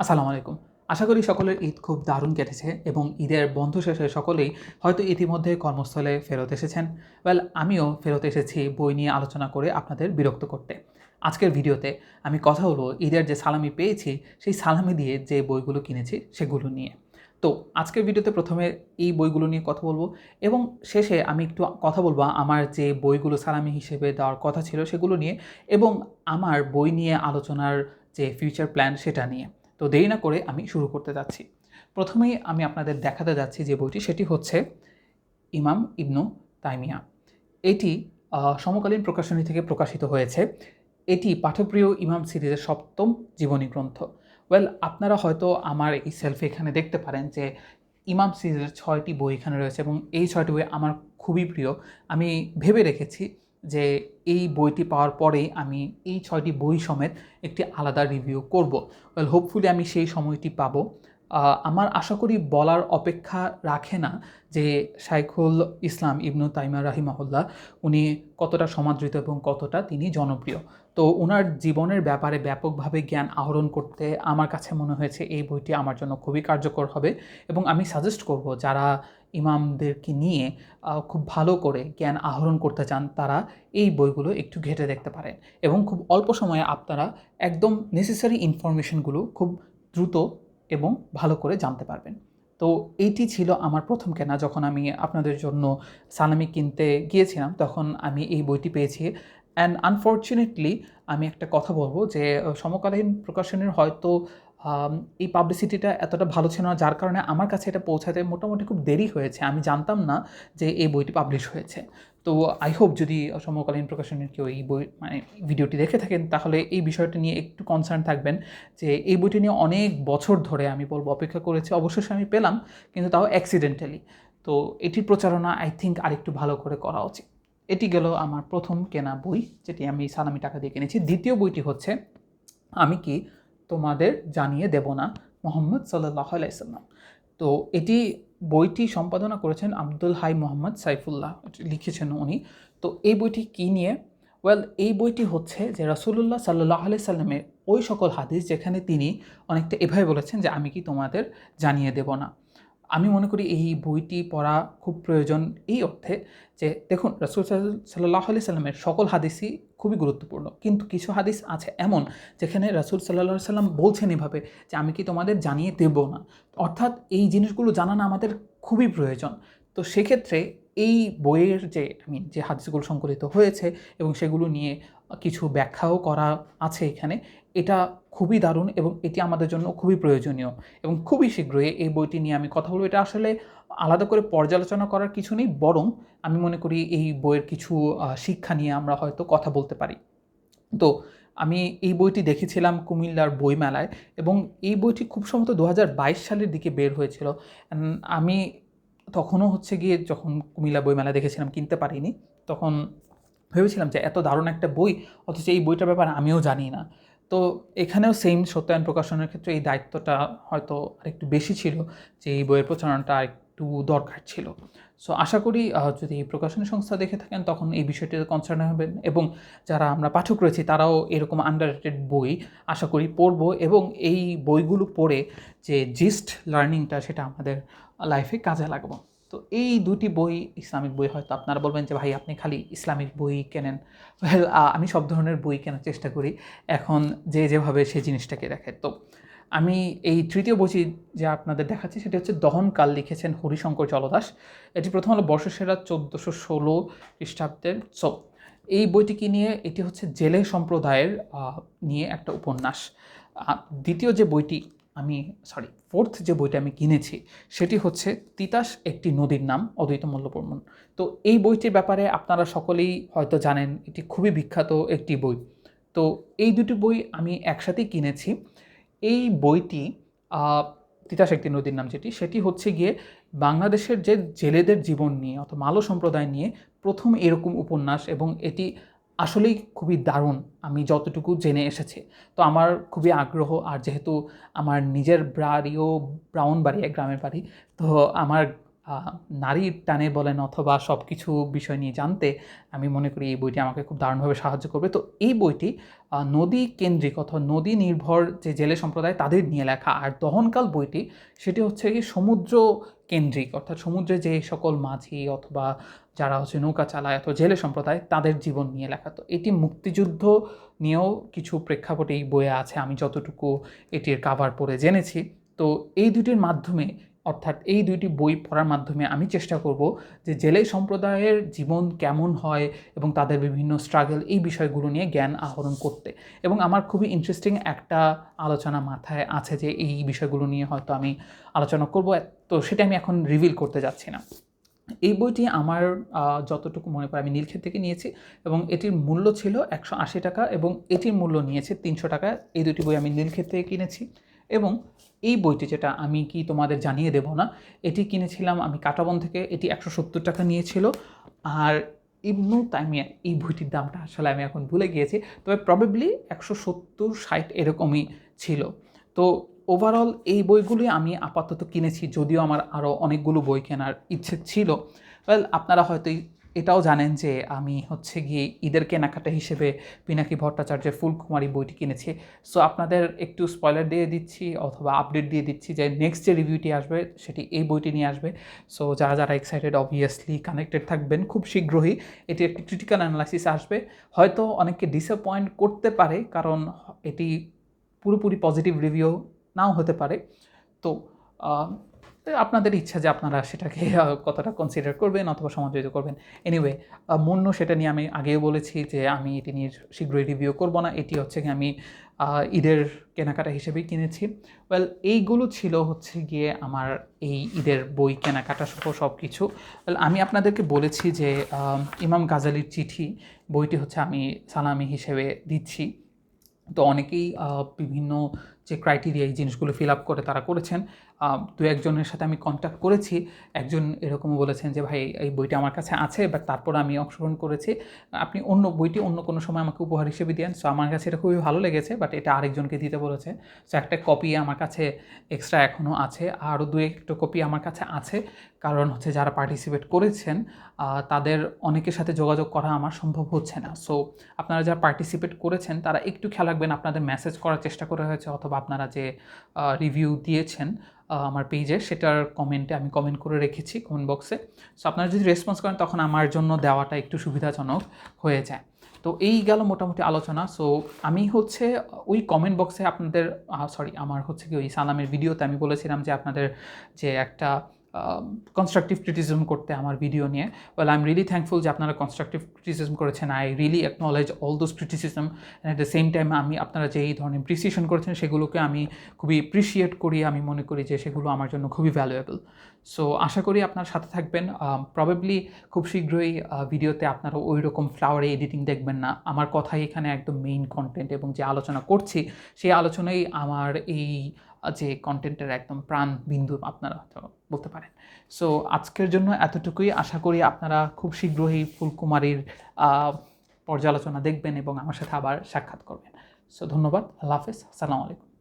আসসালামু আলাইকুম। আশা করি সকলের ঈদ খুব দারুণ কেটেছে এবং ঈদের বন্ধ শেষে সকলেই হয়তো ইতিমধ্যে কর্মস্থলে ফেরত এসেছেন। ওয়েল আমিও ফেরত এসেছি বই নিয়ে আলোচনা করে আপনাদের বিরক্ত করতে। আজকের ভিডিওতে আমি কথা হলো ঈদের যে সালামি পেয়েছি, সেই সালামি দিয়ে যে বইগুলো কিনেছি সেগুলো নিয়ে। তো আজকের ভিডিওতে প্রথমে এই বইগুলো নিয়ে কথা বলব এবং শেষে আমি একটু কথা বলব আমার যে বইগুলো সালামি হিসেবে দেওয়ার কথা ছিল সেগুলো নিয়ে এবং আমার বই নিয়ে আলোচনার যে ফিউচার প্ল্যান সেটা নিয়ে। তো দেরি না করে আমি শুরু করতে যাচ্ছি। প্রথমেই আমি আপনাদের দেখাতে যাচ্ছি যে বইটি, সেটি হচ্ছে ইমাম ইবনু তাইমিয়া। এটি সমকালীন প্রকাশনী থেকে প্রকাশিত হয়েছে। এটি পাঠপ্রিয় ইমাম সিরিজের সপ্তম জীবনী গ্রন্থ। ওয়েল, আপনারা হয়তো আমার এই সেলফি এখানে দেখতে পারেন যে ইমাম সিরিজের ছয়টি বই এখানে রয়েছে এবং এই ছয়টি বই আমার খুবই প্রিয়। আমি ভেবে রেখেছি যে এই বইটি পাওয়ার পরেই আমি এই ছয়টি বই সমেত একটি আলাদা রিভিউ করব। ওয়েল হোপফুলি আমি সেই সময়টি পাবো। আমার আশা করি বলার অপেক্ষা রাখে না যে শাইখুল ইসলাম ইবনু তাইমা রাহিমাহুল্লাহ, উনি কতটা সমাদৃত এবং কতটা তিনি জনপ্রিয়। তো ওনার জীবনের ব্যাপারে ব্যাপকভাবে জ্ঞান আহরণ করতে আমার কাছে মনে হয়েছে এই বইটি আমার জন্য খুবই কার্যকর হবে এবং আমি সাজেস্ট করব যারা ইমামদেরকে নিয়ে খুব ভালো করে জ্ঞান আহরণ করতে চান, তারা এই বইগুলো একটু ঘেটে দেখতে পারেন এবং খুব অল্প সময়ে আপনারা একদম নেসেসারি ইনফরমেশনগুলো খুব দ্রুত এবং ভালো করে জানতে পারবেন। তো এইটি ছিল আমার প্রথম কেনা, যখন আমি আপনাদের জন্য সালামি কিনতে গিয়েছিলাম, তখন আমি এই বইটি পেয়েছি। অ্যান্ড আনফর্চুনেটলি আমি একটা কথা বলব যে সমকালীন প্রকাশনের হয়তো এই পাবলিসিটিটা এতটা ভালো ছিল না, যার কারণে আমার কাছে এটা পৌঁছাতে মোটামুটি খুব দেরি হয়েছে। আমি জানতাম না যে এই বইটি পাবলিশ হয়েছে। তো আই হোপ যদি সমকালীন প্রকাশনের কেউ এই বই মানে ভিডিওটি দেখে থাকেন, তাহলে এই বিষয়টা নিয়ে একটু কনসার্ন থাকবেন যে, এই বইটি নিয়ে অনেক বছর ধরে আমি বলব অপেক্ষা করেছি, অবশেষে আমি পেলাম, কিন্তু তাও অ্যাক্সিডেন্টালি তো এটির প্রচারণা আই থিঙ্ক আরেকটু ভালো করে করা উচিত। এটি গেল আমার প্রথম কেনা বই, যেটি আমি সালামি টাকা দিয়ে কিনেছি। দ্বিতীয় বইটি হচ্ছে, আমি কি তোমাদের জানিয়ে দেব না? মোহাম্মদ সাল্লাহ আলাইসাল্লাম তো এটি বইটি সম্পাদনা করেছেন আব্দুল হাই মোহাম্মদ সাইফুল্লাহ লিখেছেন উনি। তো এই বইটি কী নিয়ে? ওয়েল, এই বইটি হচ্ছে যে রাসুলুল্লাহ সাল্লাহ আলাই সাল্লামের ওই সকল হাদিস যেখানে তিনি অনেকটা এভাবে বলেছেন যে আমি কি তোমাদের জানিয়ে দেব না। আমি মনে করি এই বইটি পড়া খুব প্রয়োজন এই অর্থে যে দেখুন, রসুল সাল্লাহ আলি সাল্লামের সকল হাদিসই খুবই গুরুত্বপূর্ণ। কিন্তু কিছু হাদিস আছে এমন যেখানে রাসুল সাল্লাহ সাল্লাম বলছেন এভাবে যে, আমি কি তোমাদের জানিয়ে দেব না? অর্থাৎ এই জিনিসগুলো জানানো আমাদের খুবই প্রয়োজন। তো সেক্ষেত্রে এই বইয়ের যে মিন যে হাদিসগুলো সংকলিত হয়েছে এবং সেগুলো নিয়ে কিছু ব্যাখ্যাও করা আছে এখানে, এটা খুবই দারুণ এবং এটি আমাদের জন্য খুবই প্রয়োজনীয় এবং খুবই শীঘ্রই এই বইটি নিয়ে আমি কথা বলব। এটা আসলে আলাদা করে পর্যালোচনা করার কিছু নেই, বরং আমি মনে করি এই বইয়ের কিছু শিক্ষা নিয়ে আমরা হয়তো কথা বলতে পারি। তো আমি এই বইটি দেখেছিলাম কুমিল্লার বইমেলায় এবং এই বইটি খুব সম্ভবত দু হাজার বাইশ সালের দিকে বের হয়েছিল। আমি তখনও হচ্ছে গিয়ে যখন কুমিল্লা বইমেলা দেখেছিলাম, কিনতে পারিনি, তখন ভেবেছিলাম যে এত দারুণ একটা বই, অথচ এই বইটার ব্যাপারে আমিও জানি না। তো এখানেও সেম সত্যায়ন প্রকাশনের ক্ষেত্রে এই দায়িত্বটা হয়তো আরেকটু বেশি ছিল, যে এই বইয়ের প্রচারণাটা দরকার ছিল। সো আশা করি যদি প্রকাশনী সংস্থা দেখে থাকেন, তখন এই বিষয়টিতে কনসার্ন হবেন এবং যারা আমরা পাঠক রয়েছি, তারাও এরকম আন্ডার বই আশা করি পড়ব এবং এই বইগুলো পড়ে যে জিস্ট লার্নিংটা সেটা আমাদের লাইফে কাজে লাগবো। তো এই দুটি বই, ইসলামিক বই, হয়তো আপনারা বলবেন যে, ভাই, আপনি খালি ইসলামিক বই কেনেন? আমি সব ধরনের বই কেনার চেষ্টা করি। এখন যে যেভাবে সেই জিনিসটাকে দেখে। তো আমি এই তৃতীয় বইটি যে আপনাদের দেখাচ্ছি সেটি হচ্ছে দহনকাল লিখেছেন হরিশঙ্কর জলদাস। এটি প্রথম হলো বর্ষসেরা চোদ্দোশো ষোলো খ্রিস্টাব্দের সো এই বইটিকে নিয়ে? এটি হচ্ছে জেলে সম্প্রদায়ের নিয়ে একটা উপন্যাস। দ্বিতীয় যে বইটি আমি সরি ফোর্থ যে বইটা আমি কিনেছি সেটি হচ্ছে তিতাস একটি নদীর নাম, অদ্বৈত মল্লবর্মন তো এই বইটির ব্যাপারে আপনারা সকলেই হয়তো জানেন, এটি খুবই বিখ্যাত একটি বই। তো এই দুটি বই আমি একসাথেই কিনেছি। এই বইটি একটি নদীর নাম যেটি, সেটি হচ্ছে গিয়ে বাংলাদেশের যে জেলেদের জীবন নিয়ে অথবা মালো সম্প্রদায় নিয়ে প্রথম এরকম উপন্যাস এবং এটি আসলেই খুবই দারুণ, আমি যতটুকু জেনে এসেছি। তো আমার খুবই আগ্রহ, আর যেহেতু আমার নিজের বাড়িও ব্রাউন বাড়ি এক গ্রামের বাড়ি, তো আমার নারীর টানে বলেন অথবা সব কিছু বিষয় নিয়ে জানতে, আমি মনে করি এই বইটি আমাকে খুব দারুণভাবে সাহায্য করবে। তো এই বইটি নদী কেন্দ্রিক অথবা নদী নির্ভর যে জেলে সম্প্রদায় তাদের নিয়ে লেখা। আর দহনকাল বইটি, সেটি হচ্ছে কি সমুদ্র কেন্দ্রিক, অর্থাৎ সমুদ্রে যে সকল মাঝি অথবা যারা হচ্ছে নৌকা চালায় অথবা জেলে সম্প্রদায়, তাদের জীবন নিয়ে লেখা। তো এটি মুক্তিযুদ্ধ নিয়েও কিছু প্রেক্ষাপটে এই বইয়ে আছে। আমি যতটুকু এটির কাভার পড়ে জেনেছি। তো এই দুটির মাধ্যমে অর্থাৎ এই দুইটি বই পড়ার মাধ্যমে আমি চেষ্টা করব যে জেলে সম্প্রদায়ের জীবন কেমন হয় এবং তাদের বিভিন্ন স্ট্রাগল এই বিষয়গুলো নিয়ে জ্ঞান আহরণ করতে। এবং আমার খুবই ইন্টারেস্টিং একটা আলোচনা মাথায় আছে যে এই বিষয়গুলো নিয়ে হয়তো আমি আলোচনা করব, তো সেটা আমি এখন রিভিল করতে যাচ্ছি না। এই বইটি আমার যতটুকু মনে পড়ে আমি নীলক্ষেত থেকে নিয়েছি এবং এটির মূল্য ছিল একশো আশি টাকা এবং এটির মূল্য নিয়েছে তিনশো টাকা। এই দুটি বই আমি নীলক্ষেত থেকে কিনেছি এবং এই বইটি যেটা আমি কি তোমাদের জানিয়ে দেব না, এটি কিনেছিলাম আমি কাটাবন থেকে, এটি একশো সত্তর টাকা নিয়েছিল। আর ইবনু তাইমিয়া এই বইটির দামটা আসলে আমি এখন ভুলে গিয়েছি, তবে প্রবাবলি একশো সত্তর, ষাট এরকমই ছিল। তো ওভারঅল এই বইগুলি আমি আপাতত কিনেছি, যদিও আমার আরও অনেকগুলো বই কেনার ইচ্ছে ছিল। ওয়েল আপনারা হয়তো এটাও জানেন যে আমি হচ্ছে গিয়ে ঈদের কেনাকাটা হিসেবে পিনাকি ভট্টাচার্যের ফুলকুমারী বইটি কিনেছি। সো আপনাদের একটু স্পয়লার দিয়ে দিচ্ছি অথবা আপডেট দিয়ে দিচ্ছি যে নেক্সট যে রিভিউটি আসবে, সেটি এই বইটি নিয়ে আসবে। সো যারা যারা এক্সাইটেড অবভিয়াসলি কানেক্টেড থাকবেন খুব শীঘ্রই। এটি একটি ক্রিটিক্যাল অ্যানালাইসিস আসবে। হয়তো অনেককে ডিসঅ্যাপয়েন্ট করতে পারে, কারণ এটি পুরোপুরি পজিটিভ রিভিউ নাও হতে পারে। তো আপনাদের ইচ্ছা যে আপনারা সেটাকে কতটা কনসিডার করবেন অথবা সমাদৃত করবেন। এনিওয়ে মন্য সেটা নিয়ে আমি আগেও বলেছি যে আমি এটি নিয়ে শীঘ্রই রিভিউ করব না। এটি হচ্ছে গিয়ে আমি ঈদের কেনাকাটা হিসেবেই কিনেছি। ওয়েল এইগুলো ছিল হচ্ছে গিয়ে আমার এই ঈদের বই কেনাকাটা সহ সব কিছু ওয়েল আমি আপনাদেরকে বলেছি যে ইমাম গাজালির চিঠি, বইটি হচ্ছে আমি সালামি হিসেবে দিচ্ছি। তো অনেকেই বিভিন্ন যে ক্রাইটেরিয়া এই জিনিসগুলো ফিল আপ করে তারা করেছেন। দু একজনের সাথে আমি কন্ট্যাক্ট করেছি। একজন এরকমও বলেছেন যে, ভাই, এই বইটা আমার কাছে আছে বাট তারপর আমি অংশগ্রহণ করেছি। আপনি অন্য বইটি অন্য কোনো সময় আমাকে উপহার হিসেবে দেন সো আমার কাছে এটা খুবই ভালো লেগেছে বাট এটা আরেকজনকে দিতে বলেছে। সো একটা কপি আমার কাছে এক্সট্রা এখনও আছে। আরও দু একটা কপি আমার কাছে আছে। কারণ হচ্ছে যারা পার্টিসিপেট করেছেন তাদের অনেকের সাথে যোগাযোগ করা আমার সম্ভব হচ্ছে না। সো আপনারা যারা পার্টিসিপেট করেছেন, তারা একটু খেয়াল রাখবেন, আপনাদের মেসেজ করার চেষ্টা করা হয়েছে অথবা আপনারা যে রিভিউ দিয়েছেন আমার পেজে সেটার কমেন্টে আমি কমেন্ট করে রেখেছি কমেন্ট বক্সে সো আপনারা যদি রেসপন্স করেন, তখন আমার জন্য দেওয়াটা একটু সুবিধাজনক হয়ে যায়। তো এই গেল মোটামুটি আলোচনা। সো আমি হচ্ছে, ওই কমেন্ট বক্সে আপনাদের সরি আমার হচ্ছে কি ওই সালামের ভিডিওতে আমি বলেছিলাম যে, আপনাদের যে একটা কনস্ট্রাকটিভ ক্রিটিসিজম করতে আমার ভিডিও নিয়ে। Well I am really thankful যে আপনারা কনস্ট্রাকটিভ ক্রিটিসিজম করেছেন। I really acknowledge all those criticism and at the same time আমি, আপনারা যে এই ধরনের প্রিসিয়েশন করেছেন, সেগুলোকে আমি খুবই অ্যাপ্রিসিয়েট করি। আমি মনে করি যে সেগুলো আমার জন্য খুবই ভ্যালুয়েবল সো আশা করি আপনার সাথে থাকবেন। প্রবাবলি খুব শীঘ্রই ভিডিওতে আপনারা ওই রকম ফ্লাওয়ারে এডিটিং দেখবেন না। আমার কথাই এখানে একদম মেইন কন্টেন্ট এবং যে আলোচনা করছি, সেই আলোচনাই আমার এই যে কন্টেন্টের একদম প্রাণ বিন্দু আপনারা বলতে পারেন। সো আজকের জন্য এতটুকুই। আশা করি আপনারা খুব শীঘ্রই ফুলকুমারীর পর্যালোচনা দেখবেন এবং আমার সাথে আবার সাক্ষাৎ করবেন। সো ধন্যবাদ। আল্লাহ হাফেজ। আসসালামু আলাইকুম।